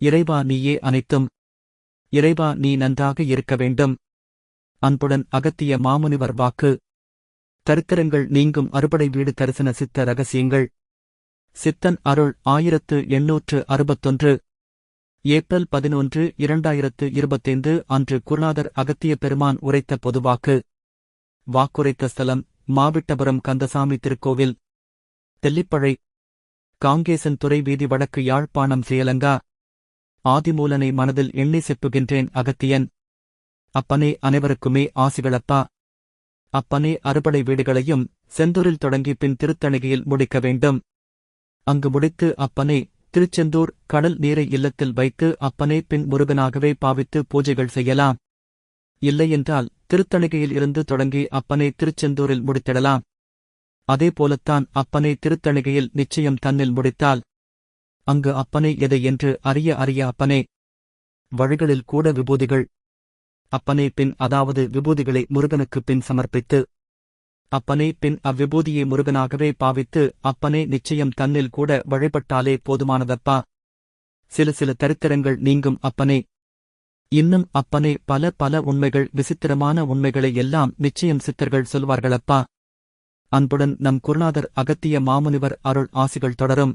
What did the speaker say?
இறைவா நீயே அனைத்தும். இறைவா நீ நன்றாக இருக்க வேண்டும். அன்புடன் அகத்திய மாமுனிவர் வாக்கு. தரித்திரங்கள் நீங்கும் அறுபடை வீடு தரிசன சித்த ரகசியங்கள். சித்தன் அருள் ஆயிரத்து எண்ணூற்று அறுபத்தொன்று. ஏப்ரல் பதினொன்று இரண்டாயிரத்து இருபத்தைந்து அன்று குருநாதர் அகத்திய பெருமான் உரைத்த பொதுவாக்கு வாக்குரைத்த ஸ்தலம் மாவிட்டபுரம் கந்தசாமி திருக்கோவில். தெல்லிப்பழை காங்கேசன் துறை வீதி வடக்கு யாழ்ப்பாணம் ஸ்ரீலங்கா. ஆதிமூலனை மனதில் எண்ணி செப்புகின்றேன் அகத்தியன். அப்பனே அனைவருக்குமே ஆசிகளப்பா. அப்பனே அறுபடை வீடுகளையும் செந்தூரில் தொடங்கி பின் திருத்தணிகையில் முடிக்க வேண்டும். அங்கு முடித்து அப்பனே திருச்செந்தூர் கடல் நீரை இல்லத்தில் வைத்து அப்பனே பின் முருகனாகவே பாவித்து பூஜைகள் செய்யலாம். இல்லையென்றால் திருத்தணிகையில் இருந்து தொடங்கி அப்பனே திருச்செந்தூரில் முடித்திடலாம். அதேபோலத்தான் அப்பனே திருத்தணிகையில் நிச்சயம் தன்னில் முடித்தால் அங்கு அப்பனே எதை என்று அறிய அறிய அப்பனே. வழிகளில் கூட விபூதிகள். அப்பனே பின் அதாவது விபூதிகளை முருகனுக்கு பின் சமர்ப்பித்து. அப்பனே பின் அவ்விபூதியை முருகனாகவே பாவித்து அப்பனே நிச்சயம் தன்னில் கூட வழிபட்டாலே போதுமானதப்பா. சில சில தரித்திரங்கள் நீங்கும் அப்பனே. இன்னும் அப்பனே பல பல உண்மைகள் விசித்திரமான உண்மைகளை எல்லாம் நிச்சயம் சித்தர்கள் சொல்வார்களப்பா. அன்புடன் நம் குருநாதர் அகத்திய மாமுனிவர் அருள் ஆசிகள் தொடரும்.